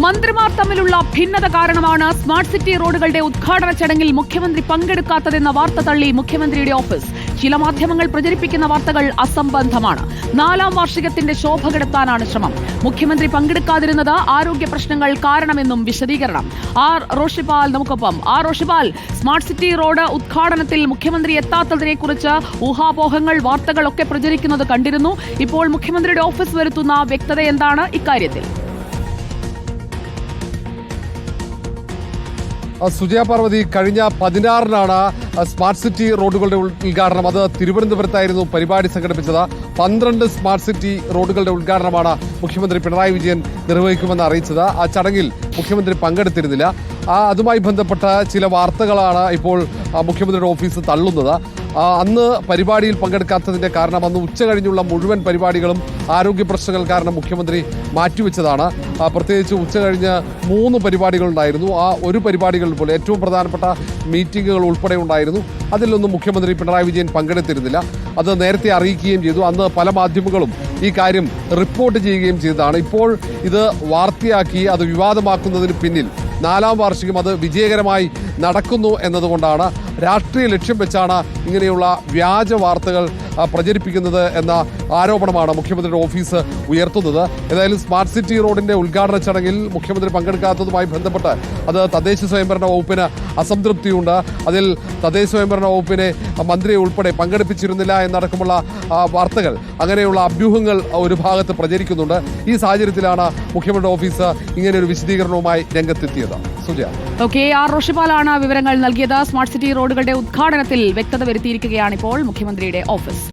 മന്ത്രിമാർ തമ്മിലുള്ള ഭിന്നത കാരണമാണ് സ്മാർട്ട് സിറ്റി റോഡുകളുടെ ഉദ്ഘാടന ചടങ്ങിൽ മുഖ്യമന്ത്രി പങ്കെടുക്കാത്തതെന്ന വാർത്ത തള്ളി മുഖ്യമന്ത്രിയുടെ ഓഫീസ്. ചില മാധ്യമങ്ങൾ പ്രചരിപ്പിക്കുന്ന വാർത്തകൾ അസംബന്ധമാണ്. നാലാം വാർഷികത്തിന്റെ ശോഭ കെടുത്താനാണ് ശ്രമം. മുഖ്യമന്ത്രി പങ്കെടുക്കാതിരുന്നത് ആരോഗ്യ പ്രശ്നങ്ങൾ കാരണമെന്നും വിശദീകരണം. ആർ. റോഷിപാൽ നമുക്കൊപ്പം. R. Roshipal smart city road ഉദ്ഘാടനത്തിൽ മുഖ്യമന്ത്രി എത്താത്തതിനെ കുറിച്ച് ഊഹാപോഹങ്ങൾ വാർത്തകളൊക്കെ പ്രചരിക്കുന്നത് കണ്ടിരുന്നു. ഇപ്പോൾ മുഖ്യമന്ത്രിയുടെ ഓഫീസ് വരുത്തുന്ന വ്യക്തത എന്താണ് ഇക്കാര്യത്തിൽ? സുജയ പാർവതി കഴിഞ്ഞ പതിനാറിനാണ് സ്മാർട്ട് സിറ്റി റോഡുകളുടെ ഉദ്ഘാടനം. അത് തിരുവനന്തപുരത്തായിരുന്നു പരിപാടി സംഘടിപ്പിച്ചത്. പന്ത്രണ്ട് സ്മാർട്ട് സിറ്റി റോഡുകളുടെ ഉദ്ഘാടനമാണ് മുഖ്യമന്ത്രി പിണറായി വിജയൻ നിർവഹിക്കുമെന്ന് അറിയിച്ചത്. ആ ചടങ്ങിൽ മുഖ്യമന്ത്രി പങ്കെടുത്തിരുന്നില്ല. അതുമായി ബന്ധപ്പെട്ട ചില വാർത്തകളാണ് ഇപ്പോൾ മുഖ്യമന്ത്രിയുടെ ഓഫീസ് തള്ളുന്നത്. അന്ന് പരിപാടിയിൽ പങ്കെടുക്കാത്തതിന്റെ കാരണം അന്ന് ഉച്ച കഴിഞ്ഞുള്ള മുഴുവൻ പരിപാടികളും ആരോഗ്യ പ്രശ്നങ്ങൾ കാരണം മുഖ്യമന്ത്രി മാറ്റിവെച്ചതാണ്. ആ, പ്രത്യേകിച്ച് ഉച്ച കഴിഞ്ഞ് മൂന്ന് പരിപാടികളുണ്ടായിരുന്നു. ആ ഒരു പരിപാടികളിൽ പോലെ ഏറ്റവും പ്രധാനപ്പെട്ട മീറ്റിംഗുകൾ ഉൾപ്പെടെ ഉണ്ടായിരുന്നു. അതിലൊന്നും മുഖ്യമന്ത്രി പിണറായി വിജയൻ പങ്കെടുത്തിരുന്നില്ല. അത് നേരത്തെ അറിയിക്കുകയും ചെയ്തു. അന്ന് പല മാധ്യമങ്ങളും ഈ കാര്യം റിപ്പോർട്ട് ചെയ്യുകയും ചെയ്തതാണ്. ഇപ്പോൾ ഇത് വാർത്തയാക്കി അത് വിവാദമാക്കുന്നതിന് പിന്നിൽ നാലാം വാർഷികം അത് വിജയകരമായി നടക്കുന്നു എന്നതുകൊണ്ടാണ് രാഷ്ട്രീയ ലക്ഷ്യം വെച്ചാണ് ഇങ്ങനെയുള്ള വ്യാജ വാർത്തകൾ പ്രചരിപ്പിക്കുന്നത് എന്ന ആരോപണമാണ് മുഖ്യമന്ത്രിയുടെ ഓഫീസ് ഉയർത്തുന്നത്. ഏതായാലും സ്മാർട്ട് സിറ്റി റോഡിന്റെ ഉദ്ഘാടന ചടങ്ങിൽ മുഖ്യമന്ത്രി പങ്കെടുക്കാത്തതുമായി ബന്ധപ്പെട്ട് അത് തദ്ദേശ സ്വയംഭരണ വകുപ്പിന് അസംതൃപ്തിയുണ്ട്. അതിൽ തദ്ദേശ സ്വയംഭരണ വകുപ്പിനെ മന്ത്രിയെ ഉൾപ്പെടെ പങ്കെടുപ്പിച്ചിരുന്നില്ല എന്നടക്കമുള്ള വാർത്തകൾ അങ്ങനെയുള്ള അഭ്യൂഹങ്ങൾ ഒരു ഭാഗത്ത് പ്രചരിക്കുന്നുണ്ട്. ഈ സാഹചര്യത്തിലാണ് മുഖ്യമന്ത്രിയുടെ ഓഫീസ് ഇങ്ങനെ ഒരു വിശദീകരണവുമായി രംഗത്തെത്തിയത്. സുജ ഓക്കെ ആർ റോഷിപാലാണ് വിവരങ്ങൾ നൽകിയത് സ്മാർട്ട് സിറ്റി റോഡുകളുടെ ഉദ്ഘാടനത്തിൽ വ്യക്തത വരുത്തിയിരിക്കുകയാണ് ഇപ്പോൾ മുഖ്യമന്ത്രിയുടെ ഓഫീസ്.